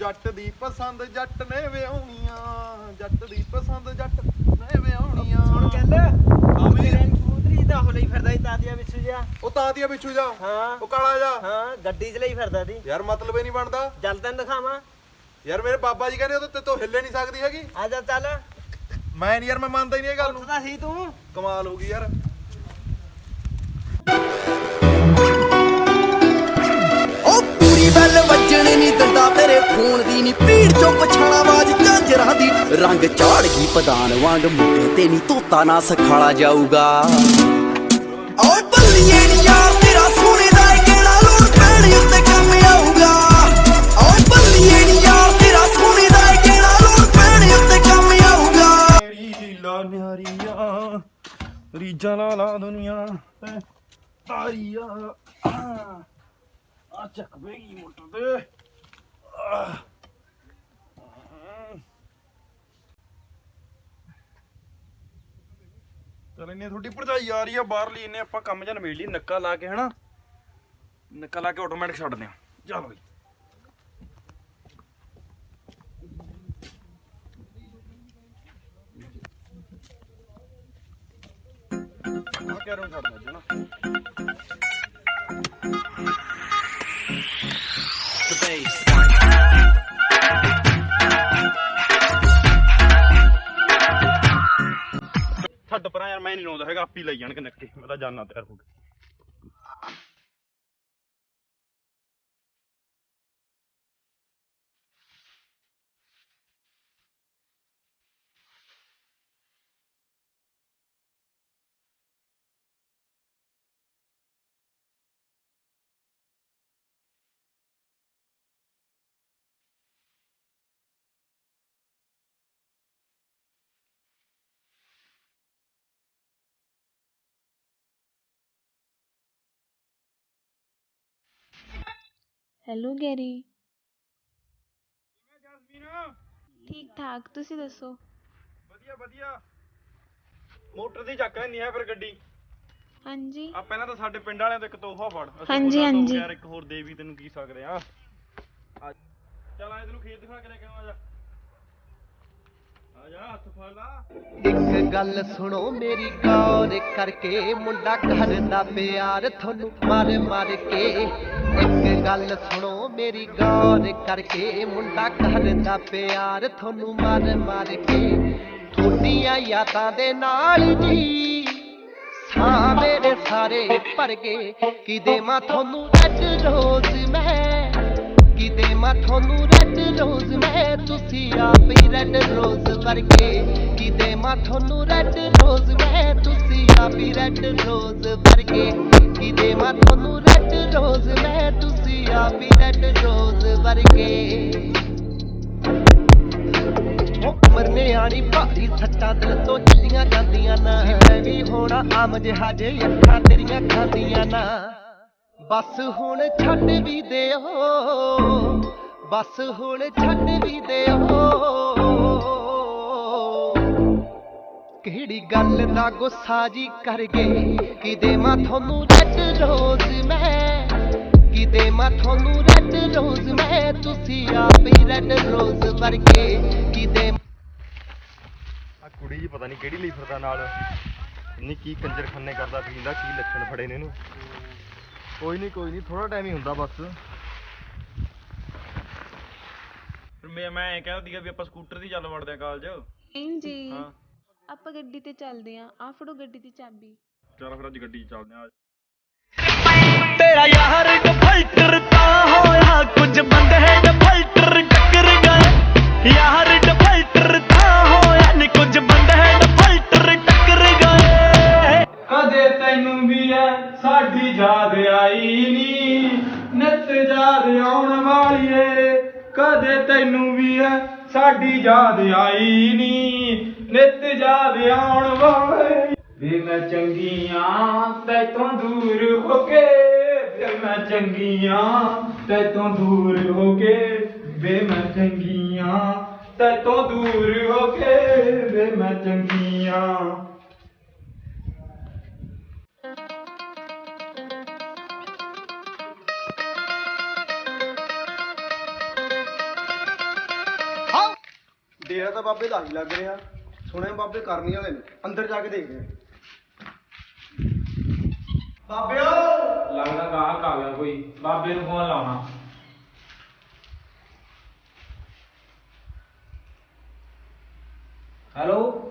ਜੱਟ ਦੀ ਪਸੰਦ ਜੱਟ ਨੇ ਵਿਆਉਣੀਆਂ ਜੱਟ ਦੀ ਪਸੰਦ ਜੱਟ ਨੇ ਵਿਆਉਣੀਆਂ ਹੁਣ ਗੱਲ ਆਮੀਰ ਕਬੂਤਰੀ ਤਾਂ ਹੋ ਲਈ ਫਿਰਦਾ ਸੀ ਤਾਦੀਆਂ ਵਿੱਚ ਜਾ ਉਹ ਤਾਤੀਆ ਪਿੱਛੂ ਜਾ ਹਾਂ। ਉਹ ਕਾਲਾ ਜਾ ਹਾਂ ਗੱਡੀ 'ਚ ਲਈ ਫਿਰਦਾ ਸੀ। ਯਾਰ ਮਤਲਬ ਹੀ ਨਹੀਂ ਬਣਦਾ। ਚੱਲ ਤੈਨੂੰ ਦਿਖਾਵਾਂ। ਯਾਰ ਮੇਰੇ ਬਾਬਾ ਜੀ ਕਹਿੰਦੇ ਉਹ ਤੇ ਤੋਂ ਹਿੱਲੇ ਨਹੀਂ ਸਕਦੀ ਹੈਗੀ। ਆ ਜਾ ਚੱਲ। ਮੈਂ ਨਹੀਂ ਯਾਰ ਮੈਂ ਮੰਨਦਾ ਹੀ ਨਹੀਂ ਇਹ ਗੱਲ ਨੂੰ। ਉੱਠਦਾ ਸੀ ਤੂੰ। ਕਮਾਲ ਹੋ ਗਈ ਯਾਰ। ਨਹੀਂ ਪੀੜ ਚੋਂ ਪਛਾਣਾ ਆਵਾਜ਼ ਝਾਂਜਰਾਂ ਦੀ। ਰੰਗ ਚਾੜ ਗਈ ਪਦਾਨ ਵਾਂਗ ਮੁੱਢੇ ਤੇ ਨਹੀਂ ਤੋਤਾ ਨਾ ਸਖਾਲਾ ਜਾਊਗਾ। ਓ ਬੱਲੀਏ ਨੀ ਯਾਰ ਤੇਰਾ ਸੋਹਣੇ ਦਾ ਕਿਹੜਾ ਲੋੜ ਪੈਣ ਉੱਤੇ ਕੰਮ ਆਊਗਾ? ਓ ਬੱਲੀਏ ਨੀ ਯਾਰ ਤੇਰਾ ਸੋਹਣੇ ਦਾ ਕਿਹੜਾ ਲੋੜ ਪੈਣ ਉੱਤੇ ਕੰਮ ਆਊਗਾ? ਮੇਰੀ ਲੀਲਾ ਨਿਹਾਰੀਆਂ ਰੀਜਾਂ ਲਾ ਲਾ ਦੁਨੀਆ ਤੇ ਤਾਰੀਆਂ। ਆ ਚੱਕ ਬਈ ਮੋਟਰ ਤੇ। ਆਹ। ਚਲ ਇਹਨੇ ਤੁਹਾਡੀ ਭਰਜਾਈ ਆ ਰਹੀ ਆ ਬਾਹਰਲੀ ਇਹਨੇ ਆਪਾਂ ਕੰਮ ਜਾਂ ਨਵੇੜ ਲਈ, ਨੱਕਾ ਲਾ ਕੇ ਹਨਾ। ਨੱਕਾ ਲਾ ਕੇ ਆਟੋਮੈਟਿਕ ਛੱਡਦੇ ਆ ਚੱਲ ਬਈ। ਆ ਕੈਰੋਂ ਛੱਡਦਾ ਜਣਾ ਛੱਡ ਮੈਂ ਨਹੀਂ ਲਾਉਂਦਾ ਹੈਗਾ ਆਪੀ ਲਈ ਜਾਣਗੇ ਨੱਕੇ। ਮੈਂ ਤਾਂ ਜਾਨਾ ਤਿਆਰ ਹੋ ਗਿਆ ਹੈਲੋ ਗੈਰੀ। ਜਸਮੀਨ ਠੀਕ ਠਾਕ ਤੁਸੀਂ ਦੱਸੋ? ਵਧੀਆ ਵਧੀਆ। ਮੋਟਰ ਦੀ ਚੱਕ ਲੈਂਦੀ ਹੈ ਫਿਰ ਗੱਡੀ। ਹਾਂਜੀ। ਆ ਪਹਿਲਾਂ ਤਾਂ ਸਾਡੇ ਪਿੰਡ ਵਾਲਿਆਂ ਤੋਂ ਇੱਕ ਤੋਹਫਾ ਫੜ। ਅਸੀਂ ਹਾਂਜੀ, ਉਹਨਾਂ ਤੋਂ ਹਾਂਜੀ। ਯਾਰ ਇੱਕ ਹੋਰ ਦੇ ਵੀ ਤੈਨੂੰ ਕੀ ਸਕਦੇ ਆ। ਆ ਚੱਲ ਆਏ ਤੈਨੂੰ ਖੇਤ ਦਿਖਾ ਕੇ ਲੈ ਕੇ ਆਵਾਂ ਜਾ। ਆ ਜਾ ਹੱਥ ਫੜ ਲਾ। ਇੱਕ ਗੱਲ ਸੁਣੋ ਮੇਰੀ ਗੌਰ ਕਰਕੇ ਮੁੰਡਾ ਕਰਦਾ ਪਿਆਰ ਤੁਹਾਨੂੰ ਮਾਰ ਮਾਰ ਕੇ। ਇੱਕ ਗੱਲ ਸੁਣੋ ਮੇਰੀ ਗੌਰ ਕਰਕੇ। ਮੁੰਡਾ ਕਰਦਾ ਪਿਆਰ ਤੁਹਾਨੂੰ ਮਾਰ ਮਾਰ ਕੇ। ਤੁਹਾਡੀਆਂ ਯਾਦਾਂ ਦੇ ਨਾਲ ਜੀ ਸਾਹ ਮੇਰੇ ਸਾਰੇ ਭਰ ਗਏ। ਕਿਦੇ ਮਾ ਤੁਹਾਨੂੰ ਰੈਡ ਰੋਜ਼ ਮੈਂ? ਕਿਦੇ ਮਾ ਤੁਹਾਨੂੰ ਰੈਡ ਰੋਜ਼ ਮੈਂ? ਤੁਸੀਂ ਆਪ ਹੀ ਰੈਡ ਰੋਜ਼ ਵਰਗੇ। ਕਿਦੇ ਮਾ ਤੁਹਾਨੂੰ ਰੈਡ ਰੋਜ਼ ਮੈਂ? ਤੁਸੀਂ ਆਪ ਹੀ ਰੈਡ ਰੋਜ਼ ਵਰਗੇ। ਕਿਦੇ ਮਾ ਤੁਹਾਨੂੰ ਰੈਡ ਰੋਜ਼, ਮੈਂ ਤੁਸੀਂ ਆਪ ਹੀ ਰੈਡ ਰੋਜ਼ ਵਰਗੇ। ਮਰਨੇ ਆਣੀ ਭਾਰੀ ਸੱਟਾਂ ਦਿਲ ਤੋਂ ਚੱਲੀਆਂ ਜਾਂਦੀਆਂ ਨਾ। ਮੈਂ ਵੀ ਹੋਣਾ ਆਮ ਜਿਹਾ ਜੇ ਅੱਖਾਂ ਤੇਰੀਆਂ ਖਾਂਦੀਆਂ ਨਾ। ਬਸ ਹੁਣ ਛੱਡ ਵੀ ਦਿਓ, ਬਸ ਹੁਣ ਛੱਡ ਵੀ ਦਿਓ। ਗੱਲ ਦਾ ਗੁੱਸਾ ਜੀ ਕਰ ਗਏ ਕਿਦੇ ਮਾ ਤੁਹਾਨੂੰ ਰੈਡ ਰੋਜ਼ ਮੈਂ? ਕਿਦੇ ਮਾ ਤੁਹਾਨੂੰ ਰੈਡ ਰੋਜ਼ ਮੈਂ? ਤੁਸੀਂ ਆਪ ਹੀ ਰੈਡ ਰੋਜ਼ ਵਰਗੇ। ਕਿਦੇ ਆ ਕੁੜੀ ਜੀ ਪਤਾ ਨਹੀਂ ਕਿਹੜੀ ਲਈ ਫਿਰਦਾ ਨਾਲ। ਨਹੀਂ ਕੀ ਕੰਜਰਖਾਨੇ ਕਰਦਾ ਪੀਂਦਾ ਕੀ ਲੱਛਣ ਫੜੇ ਨੇ ਇਹਨੂੰ। ਕੋਈ ਨਹੀਂ ਕੋਈ ਨਹੀਂ ਥੋੜਾ ਟਾਈਮ ਹੀ ਹੁੰਦਾ ਬਸ। ਫਿਰ ਮੈਂ ਮੈਂ ਐਂ ਕਹਿੰਦਾ ਸੀਗਾ ਵੀ ਆਪਾਂ ਸਕੂਟਰ ਦੀ ਚੱਲ ਵੜਦੇ ਆ ਕਾਲਜ। ਨਹੀਂ ਜੀ। ਹਾਂ। ਆਪਾਂ ਗੱਡੀ ਤੇ ਚੱਲਦੇ ਆਂ ਆ ਫੜੋ ਗੱਡੀ ਦੀ ਚਾਬੀ। ਚੱਲ ਫਿਰ ਅੱਜ ਗੱਡੀ 'ਚ ਚੱਲਦੇ ਆ। ਤੇਰਾ ਯਾਰ ਡਿਫਾਲਟਰ ਤਾਂ ਹੋਇਆ ਕੁਝ ਬੰਦੇ ਡਿਫਾਲਟਰ ਟੱਕਰ ਗਏ ਯਾਰ ਡਿਫਾਲਟਰ ਤਾਂ ਹੋਇਆ ਨੀ ਕੁਝ ਬੰਦੇ ਡਿਫਾਲਟਰ ਟੱਕਰ ਗਏ ਕਦੇ ਤੈਨੂੰ ਵੀ ਐ ਸਾਡੀ ਯਾਦ ਆਈ ਨੀ। ਨਿਤ ਯਾਦ ਆਉਣ ਵਾਲੀਏ ਕਦੇ ਤੈਨੂੰ ਵੀ ਐ ਸਾਡੀ ਯਾਦ ਆਈ ਨੀ। ਨਿਤ ਯਾਦ ਆਉਣ ਵਾਲੇ। ਵੇ ਮੈਂ ਚੰਗੀਆਂ, ਤੈਥੋਂ ਦੂਰ ਹੋ ਕੇ। ਵੇ ਮੈਂ ਚੰਗੀਆਂ, ਤੈਥੋਂ ਦੂਰ ਹੋ ਕੇ। ਵੇ ਮੈਂ ਚੰਗੀਆਂ, ਤੈਥੋਂ ਦੂਰ ਹੋ ਕੇ। ਵੇ ਮੈਂ ਚੰਗੀਆਂ। ਡੇਰਾ ਤਾਂ ਬਾਬੇ ਦਾ ਹੀ ਲੱਗ ਰਿਹਾ। ਸੁਣਿਆ ਬਾਬੇ ਕਰਨੀ ਵਾਲੇ ਨੇ ਅੰਦਰ ਜਾ ਕੇ ਦੇਖਦੇ ਆ ਬਾਬਿਓ! ਲੱਗਦਾ ਗਾਹਕ ਆ ਗਿਆ ਕੋਈ। ਬਾਬੇ ਨੂੰ ਫੋਨ ਲਾਉਣਾ। ਹੈਲੋ?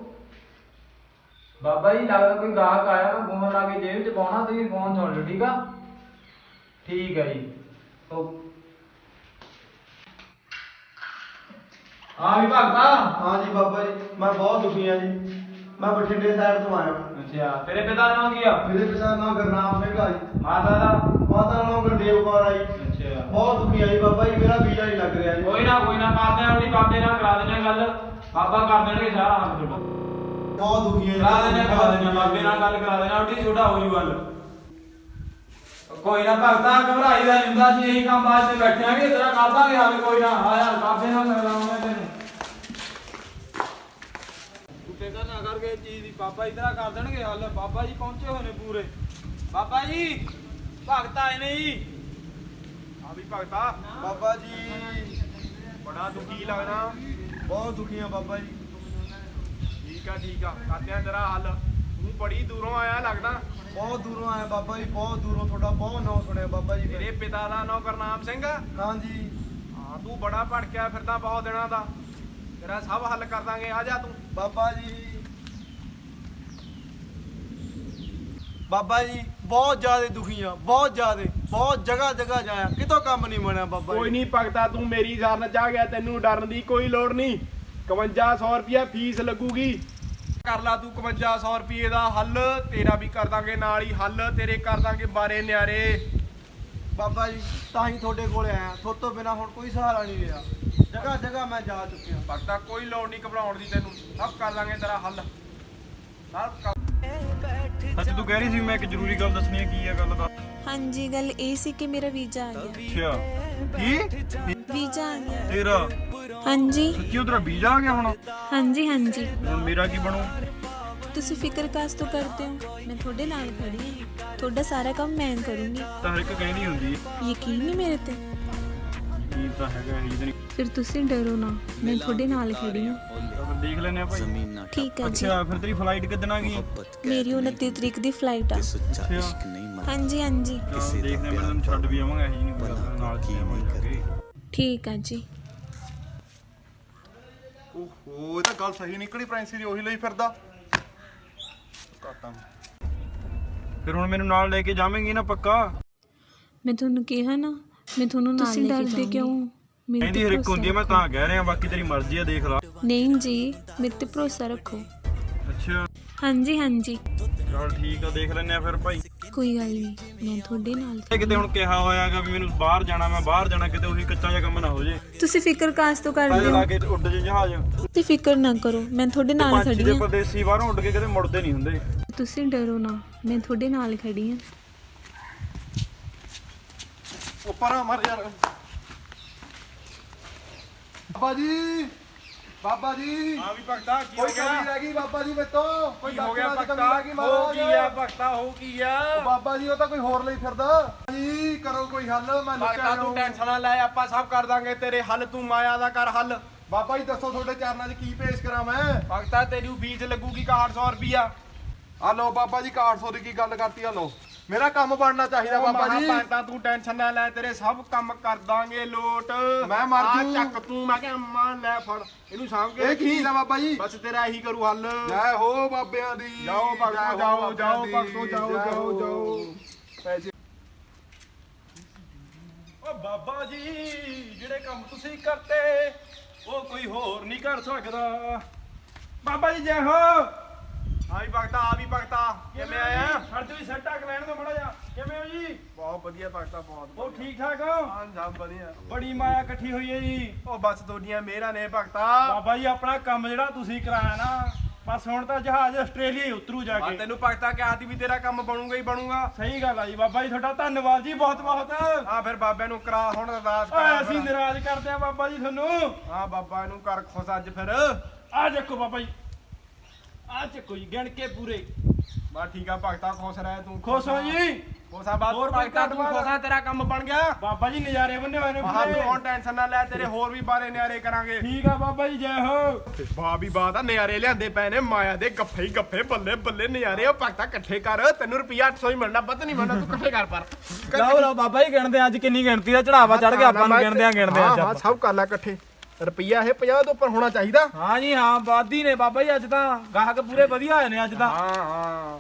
ਬਾਬਾ ਜੀ, ਲੱਗਦਾ ਕੋਈ ਗਾਹਕ ਆਇਆ ਮੈਂ ਫੋਨ ਲਾ ਕੇ ਜੇਬ 'ਚ ਪਾਉਣਾ, ਤੁਸੀਂ ਫੋਨ ਸੁਣ ਲਓ, ਠੀਕ ਆ? ਠੀਕ ਹੈ ਜੀ। ਓ ਹਾਂ ਵੀ ਭਗਤਾ। ਹਾਂ ਜੀ ਬਾਬਾ ਜੀ ਮੈਂ ਬਹੁਤ ਦੁਖੀ ਆ ਜੀ। ਮੈਂ ਬਠਿੰਡੇ ਸਾਈਡ ਤੋਂ ਆਇਆ। ਅੱਛਾ ਤੇਰੇ ਪਿਤਾ ਦਾ ਨਾਮ ਕੀ ਆ? ਮੇਰੇ ਪਿਤਾ ਦਾ ਨਾਮ ਗੁਰਨਾਮ ਸਿੰਘ ਆ ਜੀ। ਮਾਤਾ ਦਾ? ਮਾਤਾ ਦਾ ਨਾਮ ਗੁਰਦੇਵ ਕੌਰ ਆ ਜੀ। ਅੱਛਾ। ਬਹੁਤ ਦੁਖੀ ਆ ਜੀ ਬਾਬਾ ਜੀ ਮੇਰਾ ਵੀਜ਼ਾ ਨਹੀਂ ਲੱਗ ਰਿਹਾ ਜੀ। ਕੋਈ ਨਾ ਕੋਈ ਨਾ ਕਰਦੇ ਆ ਆਪਣੀ ਬਾਬੇ ਨਾਲ ਕਰਾ ਦਿੰਦੇ ਗੱਲ। ਬਾਬਾ ਕਰ ਦੇਣਗੇ ਸਾਰਾ ਹੱਥ ਤੁਹਾਡਾ ਬਹੁਤ ਦੁਖੀ ਆ ਜੀ। ਕਰਾ ਦਿੰਦੇ ਆ ਕਰਾ ਦਿੰਦੇ ਆ ਬਾਬੇ ਨਾਲ ਗੱਲ ਕਰਾ ਦੇਣਾ ਉਹਦੀ ਛੋਟਾ ਹੋ ਜੂ ਗੱਲ। ਕੋਈ ਨਾ ਭਗਤਾ ਘਬਰਾਈ ਦਾ ਨਹੀਂ ਹੁੰਦਾ ਜੀ ਇਹੀ ਕੰਮ ਬਾਅਦ ਤੇ ਬੈਠਾਂਗੇ ਤੇਰਾ ਕਰ ਦਾਂਗੇ ਹੱਲ ਕੋਈ ਨਾ। ਆ ਯਾਰ ਬਾਬੇ ਨਾਲ ਤੈਨੂੰ ਤੂੰ ਫਿਕਰ ਨਾ ਕਰਕੇ ਚੀਜ਼ ਦੀ ਬਾਬਾ ਜੀ ਤੇਰਾ ਕਰ ਦੇਣਗੇ ਹੱਲ। ਬਾਬਾ ਜੀ ਪਹੁੰਚੇ ਹੋਏ ਨੇ ਪੂਰੇ। ਬਾਬਾ ਜੀ ਭਗਤ ਆਏ ਨੇ ਜੀ ਆ ਵੀ ਭਗਤਾ। ਬਾਬਾ ਜੀ। ਬੜਾ ਦੁਖੀ ਲੱਗਦਾ। ਬਹੁਤ ਦੁਖੀ ਆ ਬਾਬਾ ਜੀ। ਠੀਕ ਆ ਠੀਕ ਆ। ਕਰਦੇ ਆ ਤੇਰਾ ਹੱਲ। ਤੂੰ ਬੜੀ ਦੂਰੋਂ ਆਇਆ ਲੱਗਦਾ। ਬਹੁਤ ਦੂਰੋਂ ਆਇਆ ਬਾਬਾ ਜੀ ਬਹੁਤ ਦੂਰੋਂ। ਤੁਹਾਡਾ ਬਹੁਤ ਨਾਮ ਸੁਣਿਆ ਬਾਬਾ ਜੀ ਤੇਰੇ ਪਿਤਾ ਦਾ ਨਾਮ ਕਰਨਾਮ ਸਿੰਘ ਹਾਂ ਜੀ ਹਾਂ ਤੂੰ ਬੜਾ ਭੜਕਿਆ ਫਿਰਦਾ ਬਹੁਤ ਦਿਨਾਂ ਦਾ। ਤੇਰਾ ਸਭ ਹੱਲ ਕਰ ਦਾਂਗੇ। ਆ ਜਾ ਤੂੰ। ਬਾਬਾ ਜੀ। ਬਾਬਾ ਜੀ ਬਹੁਤ ਜ਼ਿਆਦਾ ਦੁਖੀ ਆ ਬਹੁਤ ਜ਼ਿਆਦਾ ਬਹੁਤ ਜਗ੍ਹਾ ਜਗ੍ਹਾ ਜਾਇਆ। ਕਿਤੋਂ ਕੰਮ ਨਹੀਂ ਬਣਿਆ ਬਾਬਾ ਕੋਈ ਜੀ? ਨਹੀਂ ਭਗਤਾ ਤੂੰ ਮੇਰੀ ਜਾਨ ਜਾ ਗਿਆ ਤੈਨੂੰ ਡਰਨ ਦੀ ਕੋਈ ਲੋੜ ਨਹੀਂ। 5100 ਰੁਪਿਆ ਫੀਸ ਲੱਗੂਗੀ। ਕਰ ਲਾ ਤੂੰ 5100 ਰੁਪਏ ਦਾ ਹੱਲ ਤੇਰਾ ਵੀ ਕਰ ਦਾਂਗੇ ਨਾਲ ਹੀ ਹੱਲ ਤੇਰੇ ਕਰ ਦਾਂਗੇ ਬਾਰੇ ਨਿਆਰੇ। ਬਾਬਾ ਜੀ ਤਾਂ ਹੀ ਤੁਹਾਡੇ ਕੋਲੇ ਆਇਆ। ਤੁਹਾਡੇ ਤੋਂ ਬਿਨਾ ਹੁਣ ਕੋਈ ਸਹਾਰਾ ਨਹੀਂ ਰਿਹਾ। ਜਗ੍ਹਾ ਜਗ੍ਹਾ ਮੈਂ ਜਾ ਚੁੱਕਿਆ। ਭਗਤਾ ਕੋਈ ਲੋੜ ਨਹੀਂ ਘਬਰਾਉਣ ਦੀ ਤੈਨੂੰ। ਸਭ ਕਰ ਦਾਂਗੇ ਤੇਰਾ ਹੱਲ। ਸਭ ਕਰ ਸੱਚ ਤੂੰ ਕਹਿ ਰਹੀ ਸੀ ਮੈਂ ਇੱਕ ਜ਼ਰੂਰੀ ਗੱਲ ਦੱਸਣੀ ਹੈ ਕੀ ਹੈ ਗੱਲ ਦਾ? ਹਾਂਜੀ ਗੱਲ ਇਹ ਸੀ ਕਿ ਮੇਰਾ ਵੀਜ਼ਾ ਆ ਗਿਆ। ਅੱਛਾ। ਕੀ? ਵੀਜ਼ਾ ਆ ਗਿਆ। ਤੇਰਾ? ਹਾਂਜੀ। ਸੱਚੀ ਉਧਰ ਵੀਜ਼ਾ ਆ ਗਿਆ ਹੁਣ? ਹਾਂਜੀ ਹਾਂਜੀ। ਹੁਣ ਮੇਰਾ ਕੀ ਬਣੂ? ਤੁਸੀਂ ਫਿਕਰ ਕਾਸ ਤੋਂ ਕਰਦੇ ਹੋ? ਮੈਂ ਤੁਹਾਡੇ ਨਾਲ ਖੜੀ ਹਾਂ। ਤੁਹਾਡਾ ਸਾਰਾ ਕੰਮ ਮੈਂ ਕਰੂੰਗੀ। ਤਾਂ ਹਰ ਇੱਕ ਕਹਿੰਦੀ ਹੁੰਦੀ ਯਕੀਨ ਨਹੀਂ ਮੇਰੇ ਤੇ? ਤਾਂ ਹੈਗਾ ਨਹੀਂ ਫਿਰ ਤੁਸੀਂ ਡਰੋ ਨਾ ਮੈਂ ਤੁਹਾਡੇ ਨਾਲ ਖੜੀ ਹਾਂ। ਤਾਂ ਦੇਖ ਲੈਨੇ ਆ ਭਾਈ। ਠੀਕ ਹੈ ਜੀ। ਅੱਛਾ ਫਿਰ ਤੇਰੀ ਫਲਾਈਟ ਕਿੱਦਣ ਆ ਗਈ ਮੇਰੀ 29 ਤਰੀਕ ਦੀ ਫਲਾਈਟ ਆ। ਹਾਂਜੀ ਹਾਂਜੀ। ਦੇਖਦੇ ਆ ਮੈਂ ਤੈਨੂੰ ਛੱਡ ਵੀ ਆਵਾਂਗਾ ਇਹ ਨਹੀਂ ਗੱਲ, ਨਾਲ ਕੀ ਆਵਾਂਗੇ ਠੀਕ ਆ ਜੀ। ਓਹੋ ਇਹ ਤਾਂ ਗੱਲ ਸਹੀ ਨਿਕਲੀ ਪ੍ਰਿੰਸੀ ਦੀ ਉਹੀ ਲਈ ਫਿਰਦਾ। ਕਾਟਾਂ ਫਿਰ ਹੁਣ ਮੈਨੂੰ ਨਾਲ ਲੈ ਕੇ ਜਾਵੇਂਗੀ ਨਾ ਪੱਕਾ? ਮੈਂ ਤੁਹਾਨੂੰ ਕਿਹਾ ਨਾ ਮੈਂ ਤੁਹਾਨੂੰ ਨਾਲ ਤੁਸੀਂ ਡਰਦੇ ਕਿਉਂ? ਮੇਰੇ ਕਹਿੰਦੀ ਤੇ ਹਰ ਇੱਕ ਹੁੰਦੀ ਆ ਮੈਂ ਭਰੋਸਾ ਤਾਂ ਕਹਿ ਰਿਹਾ ਬਾਕੀ ਤੇਰੀ ਮਰਜ਼ੀ ਆ ਦੇਖ ਲਾ। ਨਹੀਂ ਜੀ ਮੇਰੇ ਤੇ ਭਰੋਸਾ ਰੱਖੋ। ਅੱਛਾ। ਹਾਂਜੀ ਹਾਂਜੀ। ਚਲ ਠੀਕ ਆ ਦੇਖ ਲੈਨੇ ਆ ਫਿਰ ਭਾਈ। ਕੋਈ ਗੱਲ ਨਹੀਂ ਮੈਂ ਤੁਹਾਡੇ ਨਾਲ ਇਹ ਕਿਤੇ ਹੁਣ ਕਿਹਾ ਹੋਇਆਗਾ ਵੀ ਮੈਨੂੰ ਬਾਹਰ ਜਾਣਾ ਮੈਂ ਬਾਹਰ ਜਾਣਾ ਕਿਤੇ ਉਹੀ ਕੱਚਾ ਜਿਹਾ ਕੰਮ ਨਾ ਹੋ ਜੇ। ਤੁਸੀਂ ਫਿਕਰ ਕਾਸ ਤੋਂ ਕਰਦੇ ਪਹਿਲੇ ਹੋ? ਲਾ ਕੇ ਉੱਡ ਜੇ ਜਹਾਜ਼। ਤੁਸੀਂ ਫਿਕਰ ਨਾ ਕਰੋ ਮੈਂ ਤੁਹਾਡੇ ਨਾਲ ਪੰਛੀ ਖੜੀ ਦੇ ਹਾਂ। ਪਰਦੇਸੀ ਬਾਹਰੋਂ ਉੱਡ ਕੇ ਕਿਤੇ ਮੁੜਦੇ ਨਹੀਂ ਹੁੰਦੇ। ਤੁਸੀਂ ਡਰੋ ਨਾ ਮੈਂ ਤੁਹਾਡੇ ਨਾਲ ਖੜੀ ਹਾਂ। ਉਹ ਪਰਾਂ ਮਰ ਯਾਰ ਬਾਬਾ ਜੀ ਬਾਬਾ ਜੀ। ਹਾਂ ਵੀ ਭਗਤਾ ਕੀ ਕੋਈ ਕਮੀ ਰਹਿ ਗਈ ਬਾਬਾ ਜੀ ਮੇਤੋਂ ਕੋਈ ਕੀ ਹੋ ਗਿਆ ਡਾਕਟਰਾਂ ਦੀ ਭਗਤਾ? ਰਹਿ ਗਈ ਹੋ ਮਹਾਰਾਜ। ਕੀ ਆ ਭਗਤਾ? ਹੋ ਕੀ ਆ? ਉਹ ਬਾਬਾ ਜੀ ਉਹ ਤਾਂ ਕੋਈ ਹੋਰ ਲਈ ਫਿਰਦਾ। ਜੀ ਕਰੋ ਕੋਈ ਹੱਲ ਮੈਂ ਭਗਤਾ ਲੁਕਿਆ ਤੂੰ। ਟੈਨਸ਼ਨ ਨਾ ਲੈ ਆਪਾਂ ਸਭ ਕਰ ਦਾਂਗੇ ਤੇਰੇ ਹੱਲ ਤੂੰ ਮਾਇਆ ਦਾ ਕਰ ਹੱਲ। ਬਾਬਾ ਜੀ ਦੱਸੋ ਤੁਹਾਡੇ ਚਰਨਾਂ 'ਚ ਕੀ ਪੇਸ਼ ਕਰਾਂ ਮੈਂ? ਭਗਤਾ ਤੇਰੀ ਫੀਸ ਲੱਗੂਗੀ 800 ਰੁਪਿਆ ਆ ਲਓ ਬਾਬਾ ਜੀ 800 ਦੀ ਕੀ ਗੱਲ ਕਰਤੀ ਆ ਲਓ। ਮੇਰਾ ਕੰਮ ਬਣਨਾ ਚਾਹੀਦਾ ਬਾਬਾ ਜੀ। ਤਾਂ ਤੂੰ ਟੈਨਸ਼ਨ ਨਾ ਲੈ ਤੇਰੇ ਸਭ ਕੰਮ ਕਰ ਦਾਂਗੇ ਲੋਟ। ਮੈਂ ਮਰ ਆਹ ਜੂ। ਚੱਕ ਤੂੰ ਮੈਂ ਕਿਹਾ ਮਾਂ ਲੈ ਫੜ। ਇਹਨੂੰ ਸਾਂਭ ਕੇ ਇਹ ਕੀ ਆ ਬਾਬਾ ਜੀ? ਬਸ ਤੇਰਾ ਇਹੀ ਕਰੂ ਹੱਲ। ਜੈ ਹੋ ਬਾਬਿਆਂ ਦੀ। ਜਾਓ ਜੈ ਭਗਤੋ ਹੋ ਜਾਓ ਬਾਬਿਆਂ ਜਾਓ ਦੀ, ਭਗਤੋ ਜਾਓ ਜੈ ਜਾਓ ਹੋ। ਜਾਓ। ਪੈਸੇ। ਓ ਬਾਬਾ ਜੀ ਜਿਹੜੇ ਕੰਮ ਤੁਸੀਂ ਕਰਤੇ ਉਹ ਕੋਈ ਹੋਰ ਨਹੀਂ ਕਰ ਸਕਦਾ। ਬਾਬਾ ਜੀ ਜੈ ਹੋ। ਆ ਵੀ ਭਗਤਾ ਆ ਵੀ ਭਗਤਾ। ਕਿਵੇਂ ਆਇਆ ਹਰ ਜੀ? ਸੈੱਟ ਲੈਣ ਤੋਂ ਮੜਾ ਜਾ ਕਿਵੇਂ ਹੋ ਜੀ? ਬਹੁਤ ਵਧੀਆ ਭਗਤਾ ਬਹੁਤ ਉਹ ਠੀਕ ਠਾਕ ਹੋ? ਹਾਂ ਸਭ ਵਧੀਆ। ਬੜੀ ਮਾਇਆ ਇਕੱਠੀ ਹੋਈ ਹੈ ਜੀ। ਉਹ ਬਸ ਤੁਹਾਡੀਆਂ ਮਿਹਰਾਂ ਨੇ ਭਗਤਾ। ਬਾਬਾ ਜੀ ਆਪਣਾ ਕੰਮ ਜਿਹੜਾ ਤੁਸੀਂ ਕਰਾਇਆ ਨਾ ਬਸ ਹੁਣ ਤਾਂ ਜਹਾਜ਼ ਆਸਟ੍ਰੇਲੀਆ ਹੀ ਉਤਰੂ ਜਾ ਕੇ। ਤੈਨੂੰ ਭਗਤਾ ਕਿਹਾ ਸੀ ਵੀ ਤੇਰਾ ਕੰਮ ਬਣੂਗਾ ਹੀ ਬਣੂਗਾ। ਸਹੀ ਗੱਲ ਆ ਜੀ ਬਾਬਾ ਜੀ ਤੁਹਾਡਾ ਧੰਨਵਾਦ ਜੀ ਬਹੁਤ ਬਹੁਤ ਆ ਫਿਰ ਬਾਬਿਆਂ ਨੂੰ ਕਰਾ ਹੁਣ ਅਰਦਾਸ ਕਰਾ ਅਸੀਂ। ਨਾਰਾਜ਼ ਕਰਦੇ ਆ ਬਾਬਾ ਜੀ ਤੁਹਾਨੂੰ। ਹਾਂ ਬਾਬਾ ਨੂੰ ਕਰ ਖੁਸ਼ ਅੱਜ ਫਿਰ। ਆ ਚੱਕੋ ਬਾਬਾ ਜੀ। ਆ ਚੱਕੋ ਜੀ ਗਿਣ ਕੇ ਪੂਰੇ। ਬਾ ਠੀਕ ਆ ਭਗਤਾ ਖੁਸ਼ ਰਹਿ ਤੂੰ। ਖੁਸ਼ ਹੋ ਜੀ। ਕੋਸਾ ਬਾਤ ਹੋਰ ਭਗਤਾ ਤੂੰ ਖੋਸਾ ਤੇਰਾ ਕੰਮ ਬਣ ਗਿਆ। ਬਾਬਾ ਜੀ ਨਜ਼ਾਰੇ ਬੰਨੇ ਹੋਏ ਨੇ ਮਹਾ ਤੂੰ ਹੁਣ ਟੈਨਸ਼ਨ ਨਾ ਲੈ ਤੇਰੇ ਹੋਰ ਵੀ ਬਾਰੇ ਨਿਆਰੇ ਕਰਾਂਗੇ। ਠੀਕ ਆ ਬਾਬਾ ਜੀ ਜੈ ਹੋ। ਵਾਹ ਵੀ ਬਾਤ ਆ ਨਿਆਰੇ ਲਿਆਂਦੇ ਪਏ ਨੇ ਮਾਇਆ ਦੇ ਗੱਫੇ ਹੀ ਗੱਫੇ ਬੱਲੇ ਬੱਲੇ ਨਿਆਰੇ। ਉਹ ਭਗਤਾ ਇਕੱਠੇ ਕਰ ਤੈਨੂੰ ਰੁਪਿਆ 800 ਹੀ ਮਿਲਣਾ ਵੱਧ ਨਹੀਂ ਮਿਲਣਾ ਤੂੰ ਇਕੱਠੇ ਕਰ ਪਰ। ਲਓ ਲਓ ਬਾਬਾ ਜੀ ਗਿਣਦੇ ਅੱਜ ਕਿੰਨੀ ਗਿਣਤੀ ਦਾ ਚੜਾਵਾ ਚੜ ਗਿਆ ਆਪਾਂ ਨੂੰ ਗਿਣਦੇ ਆ ਗਿਣਦੇ ਹਾਂ ਹਾਂ ਆਪਾਂ। ਸਭ ਕਰ ਲੈ ਇਕੱਠੇ। ਰੁਪਿਆ ਇਹ 50 ਤੋਂ ਉੱਪਰ ਹੋਣਾ ਚਾਹੀਦਾ। ਹਾਂ ਜੀ ਹਾਂ ਵਾਦੀ ਨੇ ਬਾਬਾ ਜੀ ਅੱਜ ਤਾਂ ਗਾਹਕ ਪੂਰੇ ਵਧੀਆ ਹੋਏ ਨੇ ਅੱਜ ਤਾਂ। ਹਾਂ ਹਾਂ।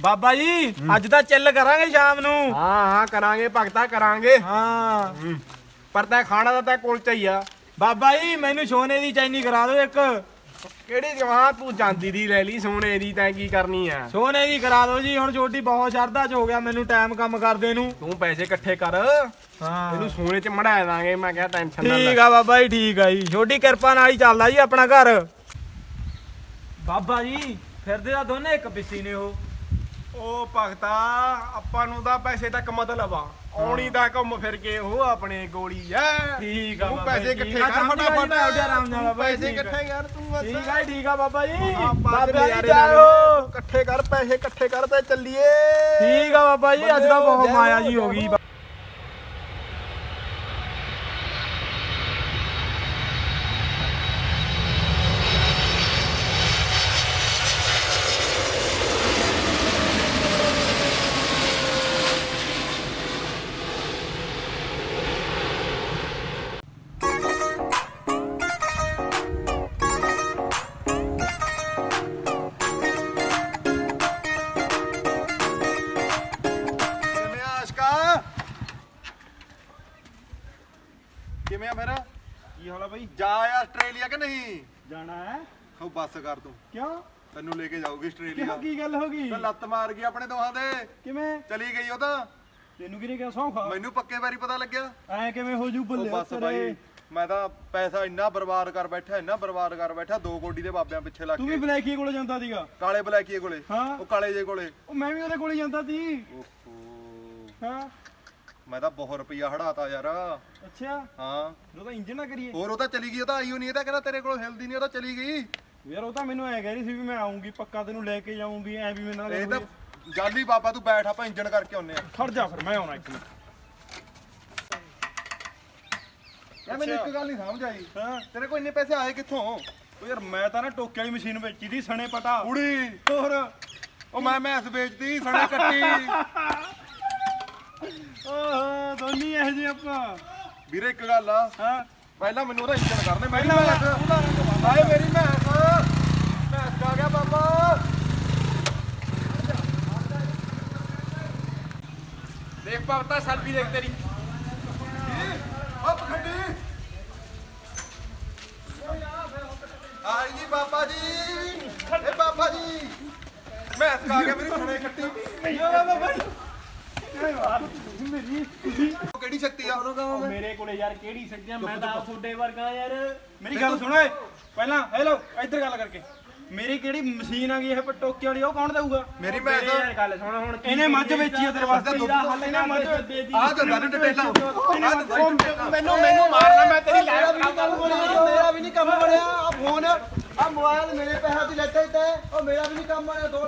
ਬਾਬਾ ਜੀ ਅੱਜ ਤਾਂ ਚੱਲ ਕਰਾਂਗੇ ਸ਼ਾਮ ਨੂੰ। ਹਾਂ ਹਾਂ ਕਰਾਂਗੇ ਭਗਤਾ ਕਰਾਂਗੇ। ਹਾਂ। ਪਰ ਤੈਂ ਖਾਣਾ ਤਾਂ ਤੈਂ ਕੋਲ ਚਾਹੀਆ ਬਾਬਾ ਜੀ ਮੈਨੂੰ ਸੋਨੇ ਦੀ ਚੈਨੀ ਕਰਾ ਦਿਓ ਇੱਕ। ਕਿਹੜੀ ਜਵਾਂ ਤੂੰ ਜਾਂਦੀ ਦੀ ਲੈ ਲਈ ਸੋਨੇ ਦੀ ਤੈਂ ਕੀ ਕਰਨੀ ਆ? ਸੋਨੇ ਦੀ ਕਰਾ ਦਿਓ ਜੀ ਹੁਣ ਛੋਟੀ ਬਹੁਤ ਸ਼ਰਧਾ ਚ ਹੋ ਗਿਆ ਮੈਨੂੰ ਟਾਈਮ ਕੰਮ ਕਰਦੇ ਨੂੰ। ਤੂੰ ਪੈਸੇ ਇਕੱਠੇ ਕਰ। ਹਾਂ। ਇਹਨੂੰ ਸੋਨੇ ਚ ਮੜਾ ਦਾਂਗੇ ਮੈਂ ਕਿਹਾ ਟੈਨਸ਼ਨ ਨਾ ਲੈ। ਠੀਕ ਆ ਬਾਬਾ ਜੀ ਠੀਕ ਆ ਜੀ। ਛੋਟੀ ਕਿਰਪਾ ਨਾਲ ਹੀ ਚੱਲਦਾ ਜੀ ਆਪਣਾ ਘਰ। ਬਾਬਾ ਜੀ ਫਿਰਦੇ ਤਾਂ ਦੋਨੇ ਇੱਕ ਪਿੱਛੇ ਨੇ ਉਹ। ਉਹ ਭਗਤਾ ਆਪਾਂ ਨੂੰ ਤਾਂ ਪੈਸੇ ਤੱਕ ਮਤਲਬ ਆ। ਆਉਣੀ ਤਾਂ ਘੁੰਮ ਫਿਰ ਕੇ ਉਹ ਆਪਣੇ ਗੋਲੀ ਐ ਠੀਕ ਆ ਤੂੰ ਬਾਬਾ ਪੈਸੇ ਜੀ, ਇਕੱਠੇ ਠੀਕ ਆ, ਕਰ। ਫਟਾਫਟ ਮੈਂ ਉੱਡਿਆ ਆਰਾਮ ਨਾਲ ਬਾਬਾ ਜੀ, ਪੈਸੇ ਠੀਕ ਆ। ਇਕੱਠੇ ਕਰ ਤੂੰ ਬਸ। ਠੀਕ ਆ ਜੀ, ਠੀਕ ਆ ਬਾਬਾ ਜੀ। ਬਾਬਾ ਜੀ ਜਾਓ। ਇਕੱਠੇ ਕਰ ਪੈਸੇ ਇਕੱਠੇ ਕਰ ਤੇ ਚੱਲੀਏ। ਠੀਕ ਆ ਬਾਬਾ ਜੀ ਅੱਜ ਤਾਂ ਬਹੁਤ ਮਾਇਆ ਜੀ ਹੋ ਗਈ। ਕਿਵੇਂ ਆ ਮੇਰਾ ਕੀ ਹਾਲ ਆ ਬਾਈ? ਜਾ ਆ ਆਸਟ੍ਰੇਲੀਆ ਕਿ ਨਹੀਂ? ਜਾਣਾ ਹੈ। ਹੋ ਬੱਸ ਕਰ ਤੂੰ। ਕਿਉਂ? ਤੈਨੂੰ ਲੈ ਕੇ ਜਾਊਗੀ ਆਸਟ੍ਰੇਲੀਆ। ਕਿਉਂ? ਕੀ ਗੱਲ ਹੋ ਗਈ? ਤਾਂ ਲੱਤ ਮਾਰ ਗਈ ਆਪਣੇ ਦੋਹਾਂ ਦੇ ਕਿਵੇਂ? ਚਲੀ ਗਈ ਉਹ ਤਾਂ। ਤੈਨੂੰ ਕਿਹਨੇ ਕਿਹਾ? ਸੌਖਾ ਮੈਨੂੰ ਪੱਕੇ ਵਾਰੀ ਪਤਾ ਲੱਗਿਆ। ਐ ਕਿਵੇਂ ਹੋ ਜੂ ਬੱਲੇ ਬਸ ਬਾਈ ਮੈਂ ਤਾਂ ਪੈਸਾ ਇੰਨਾ ਬਰਬਾਦ ਕਰ ਬੈਠਾ ਇੰਨਾ ਬਰਬਾਦ ਕਰ ਬੈਠਾ ਦੋ ਗੋਡੀ ਦੇ ਬਾਬਿਆਂ ਪਿੱਛੇ ਲੱਗ ਤੂੰ ਵੀ ਕੇ। ਬਲੈਕੀ ਕੋਲ ਜਾਂਦਾ ਸੀਗਾ। ਕਾਲੇ ਬਲੈਕੀਏ ਕੋਲੇ। ਹਾਂ। ਉਹ ਕਾਲੇ ਜੇ ਕੋਲੇ। ਉਹ ਮੈਂ ਵੀ ਉਹਦੇ ਕੋਲ ਜਾਂਦਾ ਸੀ। ਓਹੋ। ਹਾਂ। ਮੈਂ ਤਾਂ ਬਹੁਤ ਰੁਪਈਆ ਹੜਾਤਾ ਯਾਰ। ਅੱਛਾ? ਹਾਂ। ਉਹ ਤਾਂ ਇੰਜਨ ਨਾ ਕਰੀਏ। ਹੋਰ ਉਹ ਤਾਂ ਚਲੀ ਗਈ ਉਹ ਤਾਂ ਆਈ ਨਹੀਂ ਇਹ ਤਾਂ ਕਹਿੰਦਾ ਤੇਰੇ ਕੋਲ ਹਿਲਦੀ ਨਹੀਂ ਉਹ ਤਾਂ ਚਲੀ ਗਈ। ਯਾਰ ਉਹ ਤਾਂ ਮੈਨੂੰ ਐ ਕਹਿ ਰਹੀ ਸੀ ਵੀ ਮੈਂ ਆਉਂਗੀ ਪੱਕਾ ਤੈਨੂੰ ਲੈ ਕੇ ਜਾਊਂਗੀ ਐ ਵੀ ਮੇਰੇ ਨਾਲ ਇਹ ਤਾਂ ਜਾਲੀ ਬਾਬਾ ਤੂੰ ਬੈਠ ਆਪਾਂ ਇੰਜਣ ਕਰਕੇ ਆਉਨੇ ਆ ਖੜ ਜਾ ਫਿਰ ਮੈਂ ਆਉਣਾ ਇੱਕ ਮਿੰਟ। ਯਾਰ ਮੈਨੂੰ ਇੱਕ ਗੱਲ ਨਹੀਂ ਸਮਝ ਆਈ। ਹਾਂ। ਤੇਰੇ ਕੋਲ ਇੰਨੇ ਪੈਸੇ ਆਏ ਕਿੱਥੋਂ? ਉਹ ਯਾਰ ਮੈਂ ਤਾਂ ਨਾ ਟੋਕੇ ਵਾਲੀ ਮਸ਼ੀਨ ਵੇਚੀ ਦੀ ਸਣੇ ਪਟਾ ਕੁੜੀ। ਹੋਰ। ਉਹ ਮੈਂ ਮੈਸ ਵੇਚਦੀ ਸਣੇ ਕੱਟੀ। ਦੋਨੀ ਇਹ ਜੀ ਆਪਾਂ। ਵੀਰੇ ਇੱਕ ਗੱਲ ਆ। ਹਾਂ। ਪਹਿਲਾਂ ਮੈਨੂੰ ਉਹਦਾ ਇੰਜਣ ਕਰਨੇ ਮੇਰੀ ਪਹਿਲਾਂ ਮੈਸ ਹਾਏ ਮੇਰੀ ਮੈਸ ਆ ਗਿਆ ਬਾਬਾ। ਦੇਖ ਭਗਤਾ ਸੈਲਫੀ ਦੇਖ ਤੇਰੀ। ਹੱਪ ਖੱਡੀ। ਆਈ ਜੀ ਬਾਬਾ ਜੀ। ਏ ਬਾਬਾ ਜੀ। ਮੈਸ ਆ ਗਿਆ ਮੇਰੀ ਸੁਣੇ ਖੱਟੀ। ਕਿਹੜੀ ਉਹ ਮੇਰੇ ਕੋਲੇ ਯਾਰ ਕਿਹੜੀ ਸੱਜਿਆ? ਮੈਂ ਤਾਂ ਤੁਹਾਡੇ ਵਰਗਾ ਯਾਰ। ਮੇਰੀ ਗੱਲ ਸੁਣ ਓਏ। ਪਹਿਲਾਂ ਹੈਲੋ ਇੱਧਰ ਗੱਲ ਕਰਕੇ। ਮੇਰੀ ਕਿਹੜੀ ਮਸ਼ੀਨ ਆ ਗਈ ਇਹ ਟੋਕੇ ਵਾਲੀ? ਉਹ ਕੌਣ ਦੇਊਗਾ? ਮੇਰੀ ਮੈਸ ਯਾਰ ਗੱਲ ਸੁਣ ਹੁਣ ਇਹਨੇ ਮੱਝ ਵੇਚੀ ਆ ਤੇਰੇ ਵਾਸਤੇ। ਦੁੱਧ ਇਹਦਾ ਹੱਲ ਇਹਨੇ ਮੱਝ ਦੇ ਦੀ ਆ। ਤਾਂ ਦੰਦ ਟੇਲਾ ਆ ਮੈਨੂੰ ਮੈਨੂੰ ਮਾਰਨਾ ਮੈਂ ਤੇਰੀ ਮੇਰਾ ਵੀ ਨਹੀਂ ਕੰਮ ਬਣਿਆ ਮੇਰਾ ਵੀ ਨਹੀਂ ਕੰਮ ਬਣਿਆ। ਆ ਫੋਨ ਆ ਮੋਬਾਈਲ ਮੇਰੇ ਪੈਸਾ ਦੀ ਲੈਤਾ ਦਿੱਤਾ ਉਹ ਮੇਰਾ ਵੀ ਨਹੀਂ ਕੰਮ ਬਣਿਆ ਦੋ।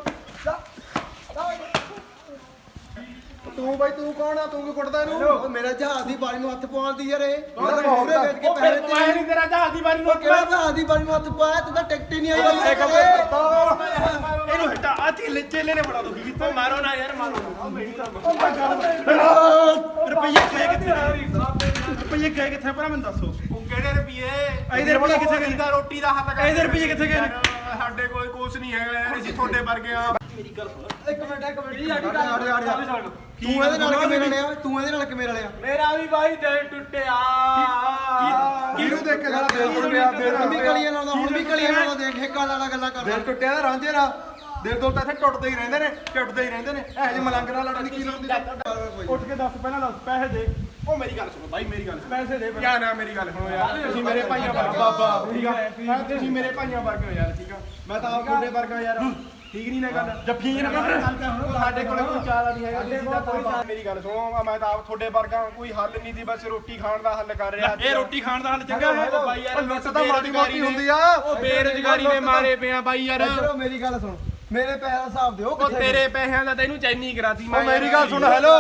ਤੂੰ ਬਾਈ ਤੂੰ ਕੌਣ ਆ? ਤੂੰ ਕੀ ਕੁੱਟਦਾ ਇਹਨੂੰ? ਉਹ ਮੇਰਾ ਜਹਾਜ਼ ਦੀ ਬਾਰੀ ਨੂੰ ਹੱਥ ਪਾਉਂਦੀ ਯਾਰ ਇਹ। ਮੈਂ ਤਾਂ ਮੋਹਰੇ ਵੇਚ ਕੇ ਪੈਸੇ ਮੈਂ ਤੇ ਨਹੀਂ ਤੇਰਾ ਜਹਾਜ਼ ਦੀ ਵਾਰੀ ਨੂੰ ਉਹ ਕਿਹੜਾ ਜਹਾਜ਼ ਦੀ ਬਾਰੀ ਨੂੰ ਹੱਥ ਪਾਇਆ ਤੂੰ ਤਾਂ ਟਿਕਟ ਹੀ ਨਹੀਂ ਆਈ। ਇਹਨੂੰ ਹਟਾ। ਆ ਚੇਲੇ ਚੇਲੇ ਨੇ ਬੜਾ ਦੁਖੀ ਕੀਤਾ ਮਾਰੋ ਨਾ ਯਾਰ ਮਾਰੋ। ਰੁਪਈਏ ਗਏ ਕਿੱਥੇ ਰੁਪਈਏ ਗਏ ਕਿੱਥੇ ਪਹਿਲਾਂ ਮੈਨੂੰ ਦੱਸੋ। ਉਹ ਕਿਹੜੇ ਰੁਪਏ ਇਹਦੇ ਰੁਪਈਏ ਕਿੱਥੇ ਗਏ ਦਾ ਰੋਟੀ ਦਾ ਹੱਥ ਇਹਦੇ ਰੁਪਈਏ ਕਿੱਥੇ ਗਏ? ਸਾਡੇ ਕੋਲ ਕੁਝ ਨਹੀਂ ਹੈਗਾ। ਯਾਰ ਅਸੀਂ ਤੁਹਾਡੇ ਵਰਗੇ ਆ। ਇੱਕ ਮਿੰਟ ਇੱਕ ਮਿੰਟ। ਤੂੰ ਇਹਦੇ ਨਾਲ ਕਿਵੇਂ ਰਲਿਆ ਤੂੰ ਇਹਦੇ ਨਾਲ ਕਿਵੇਂ ਰਲਿਆ ਮੇਰਾ ਵੀ ਬਾਈ ਦਿਲ ਟੁੱਟਿਆ ਕਿਹਨੂੰ ਦੇਖ ਕੇ ਸਾਡਾ ਦਿਲ ਟੁੱਟ ਗਿਆ ਹੁਣ ਵੀ ਕਲੀਆਂ ਲਾਉਂਦਾ ਹੁਣ ਵੀ ਕਲੀਆਂ ਲਾਉਂਦਾ ਦੇਖ ਹੇਕਾ ਲਾਲਾ ਗੱਲਾਂ ਕਰਦਾ ਦਿਲ ਟੁੱਟਿਆ ਰਾਂਝੇ ਦਾ ਦਿਲ ਤੋਂ ਤਾਂ ਇੱਥੇ ਟੁੱਟਦੇ ਹੀ ਰਹਿੰਦੇ ਨੇ ਟੁੱਟਦੇ ਹੀ ਰਹਿੰਦੇ ਨੇ ਇਹ ਜਿਹੇ ਮਲੰਗ ਨਾਲ ਲੜਨ ਦੀ ਕੀ ਲੋੜ ਹੁੰਦੀ ਉੱਠ ਕੇ ਦੱਸ ਪਹਿਲਾਂ ਦੱਸ ਪੈਸੇ ਦੇ ਉਹ ਮੇਰੀ ਗੱਲ ਸੁਣੋ ਬਾਈ ਮੇਰੀ ਗੱਲ ਸੁਣੋ ਪੈਸੇ ਦੇ ਯਾ ਨਾ ਮੇਰੀ ਗੱਲ ਸੁਣੋ ਯਾਰ ਤੁਸੀਂ ਮੇਰੇ ਭਾਈਆਂ ਵਰਗੇ ਬਾਬਾ ਠੀਕ ਆ ਹਾਂ, ਤੁਸੀਂ ਮੇਰੇ ਭਾਈਆਂ ਵਰਗੇ ਹੋ ਯਾਰ ਠੀਕ ਆ ਮੈਂ ਤਾਂ ਆਪ ਤੁਹਾਡੇ ਵਰਗਾ ਯਾਰ ਠੀਕ ਨਹੀਂ ਨਾ ਗੱਲ। ਜੱਫੀਆਂ ਨਾ ਕਰ ਸਾਡੇ ਕੋਲ ਕੋਈ ਚਾਰਾ ਨਹੀਂ ਹੈਗਾ ਤੁਸੀਂ ਤਾਂ ਤਾਂ ਮੇਰੀ ਗੱਲ ਸੁਣੋ ਮੈਂ ਤਾਂ ਆਪ ਤੁਹਾਡੇ ਵਰਗਾ ਕੋਈ ਹੱਲ ਨਹੀਂ ਦੀ ਬਸ ਰੋਟੀ ਖਾਣ ਦਾ ਹੱਲ ਕਰ ਰਿਹਾ। ਇਹ ਰੋਟੀ ਖਾਣ ਦਾ ਹੱਲ ਚੰਗਾ ਹੈ। ਬਾਈ ਯਾਰ ਲੁੱਟ ਤਾਂ ਮਾੜੀ ਮੋਟੀ ਹੁੰਦੀ ਆ। ਉਹ ਬੇਰੁਜ਼ਗਾਰੀ ਨੇ ਮਾਰੇ ਪਿਆ ਬਾਈ ਯਾਰ। ਮੇਰੀ ਗੱਲ ਸੁਣ। ਮੇਰੇ ਪੈਸੇ ਦਾ ਹਿਸਾਬ ਦਿਓ ਉਹ ਤੇਰੇ ਪੈਸਿਆਂ ਦਾ ਤੈਨੂੰ ਚੈਨੀ ਕਰਾਤੀ ਉਹ ਮੇਰੀ ਗੱਲ ਸੁਣ ਹੈਲੋ।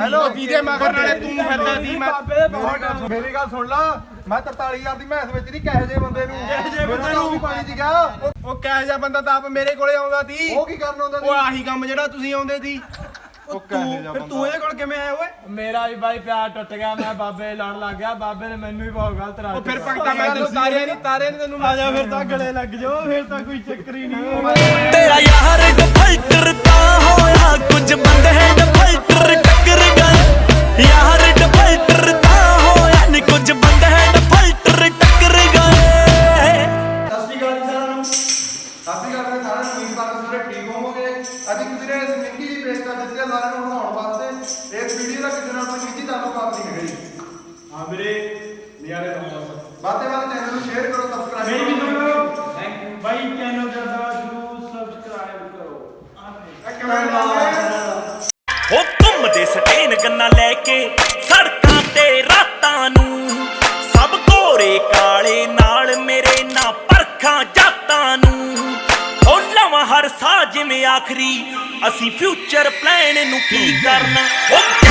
ਹੈਲੋ। ਜਿਹਦੇ ਮਗਰ ਨਾਲੇ ਤੂੰ ਫਿਰਦਾ ਸੀ ਮੈਂ ਮੇਰੀ ਗੱਲ ਸੁਣ ਲਾ। ਮੈਂ 43000 ਦੀ ਮੈਸ ਵਿੱਚ ਨਹੀਂ ਕਹੇ ਜੇ ਬੰਦੇ ਨੂੰ। ਕਿਹੋ ਜਿਹੇ ਬੰਦੇ ਨੂੰ? ਪਾਣੀ ਗਿਆ ਉਹ- ਕਹਿ ਜਾ ਬੰਦਾ ਤਾਂ ਆਪ ਮੇਰੇ ਕੋਲੇ ਆਉਂਦਾ ਸੀ। ਉਹ ਕੀ ਕਰਨ ਆਉਂਦਾ ਉਹ ਆਹੀ ਕੰਮ ਜਿਹੜਾ ਤੁਸੀਂ ਆਉਂਦੇ ਸੀ। ਉਹ ਤੂੰ ਫਿਰ ਤੂੰ ਇਹਦੇ ਕੋਲ ਕਿਵੇਂ ਆਇਆ ਓਏ? ਮੇਰਾ ਵੀ ਬਾਈ ਪਿਆਰ ਟੁੱਟ ਗਿਆ ਮੈਂ ਬਾਬੇ ਲੜਨ ਲੱਗ ਗਿਆ ਬਾਬੇ ਨੇ ਮੈਨੂੰ ਵੀ ਬਹੁਤ ਗਲਤ ਰਾਹ ਉਹ ਫਿਰ ਭਗਤਾ ਮੈਂ ਤੈਨੂੰ ਤਾਰਿਆ ਨਹੀਂ ਤਾਰਿਆ ਨਹੀਂ ਤੈਨੂੰ ਆ ਜਾ ਫਿਰ ਤਾਂ ਗਲੇ ਲੱਗ ਜਾਓ ਫਿਰ ਤਾਂ ਕੋਈ ਚੱਕਰ ਹੀ ਨਹੀਂ। ਤੇਰਾ ਯਾਰ ਡਫਲਟਰ ਤਾਂ ਹੋਇਆ ਕੁਝ ਬੰਦੇ ਡਫਲਟਰ ਟੱਕਰ ਗਏ। ਯਾਰ ਨਿਆਰੇ ਦਾ ਬਾਤੇ ਵਾਲੇ ਚੈਨਲ ਨੂੰ ਸ਼ੇਅਰ ਕਰੋ ਸਬਸਕ੍ਰਾਈਬ ਮੇਰੀ ਵੀ ਕਰੋ। ਸੁਣੋ ਥੈਂਕ ਯੂ ਬਾਈ ਚੈਨਲ ਦਾ ਜਰੂਰ ਸਬਸਕ੍ਰਾਈਬ ਕਰੋ। ਕਮੈਂਟ ਲਾਓ ਉਹ ਘੁੰਮਦੇ ਸਟੇਨ ਗੰਨਾ ਲੈ ਕੇ ਸੜਕਾਂ ਤੇ ਰਾਤਾਂ ਨੂੰ। ਸਭ ਘੋੜੇ ਕਾਲੇ ਨਾਲ ਮੇਰੇ ਨਾ ਪਰਖਾਂ ਜਾਤਾਂ ਨੂੰ। ਉਹ ਨਵਾਂ ਹਰ ਸਾਹ ਜਿਵੇਂ ਆਖਰੀ ਅਸੀਂ ਫਿਊਚਰ ਪਲਾਨ ਨੂੰ ਕੀ ਕਰਨਾ? ਉਹ